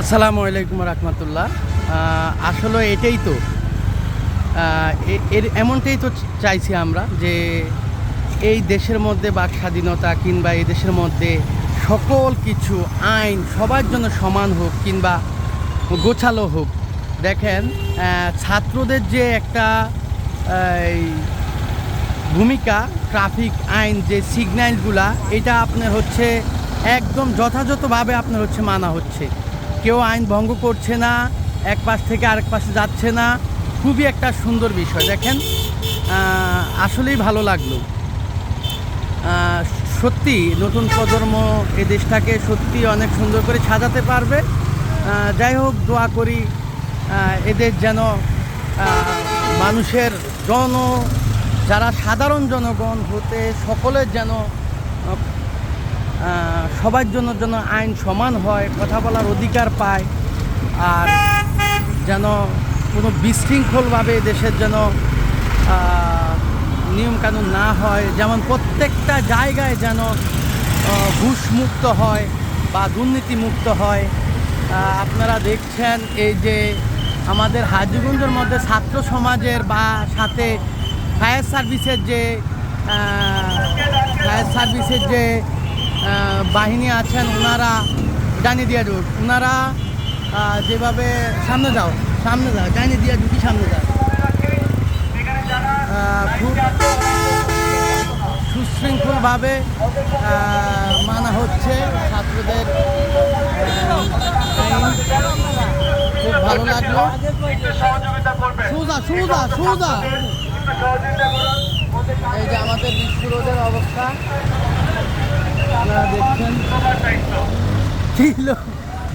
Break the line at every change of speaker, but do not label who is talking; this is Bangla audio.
আসসালামু আলাইকুম রহমতুল্লাহ। আসলে এটাই তো। এর এমনটাই তো চাইছি আমরা যে এই দেশের মধ্যে বাক স্বাধীনতা কিংবা এই দেশের মধ্যে সকল কিছু আইন সবার জন্য সমান হোক কিংবা গোছালো হোক। দেখেন ছাত্রদের যে একটা ভূমিকা, ট্রাফিক আইন যে সিগন্যালগুলা এটা আপনার হচ্ছে একদম যথাযথভাবে আপনার হচ্ছে মানা হচ্ছে। কেউ আইন ভঙ্গ করছে না, এক পাশ থেকে আরেক পাশে যাচ্ছে না। খুবই একটা সুন্দর বিষয়। দেখেন আসলেই ভালো লাগল। সত্যি নতুন প্রজন্ম এ দেশটাকে সত্যি অনেক সুন্দর করে সাজাতে পারবে। যাই হোক, দোয়া করি এদের যেন মানুষের জন, যারা সাধারণ জনগণ হতে সকলের যেন সবার জন্য যেন আইন সমান হয়, কথা বলার অধিকার পায়, আর যেন কোনো বিশৃঙ্খলভাবে দেশের যেন নিয়মকানুন না হয়, যেমন প্রত্যেকটা জায়গায় যেন ঘুষমুক্ত হয় বা দুর্নীতিমুক্ত হয়। আপনারা দেখছেন এই যে আমাদের হাজিগঞ্জের মধ্যে ছাত্র সমাজের বা সাথে ফায়ার সার্ভিসের যে ফায়ার সার্ভিসের যে বাহিনী আছেন ওনারা জানি দিয়া রোড ওনারা যেভাবে সামনে যাও সামনে যাও জানি দিয়া ঢুকি সামনে যাও। খুব সুশৃঙ্খলভাবে মানা হচ্ছে ছাত্রদের খুব ভালো লাগল। সুজা সুজা সুজা! এই যে আমাদের বিস্কুট রোডের অবস্থা। আপনারা দেখছেন কি হলো?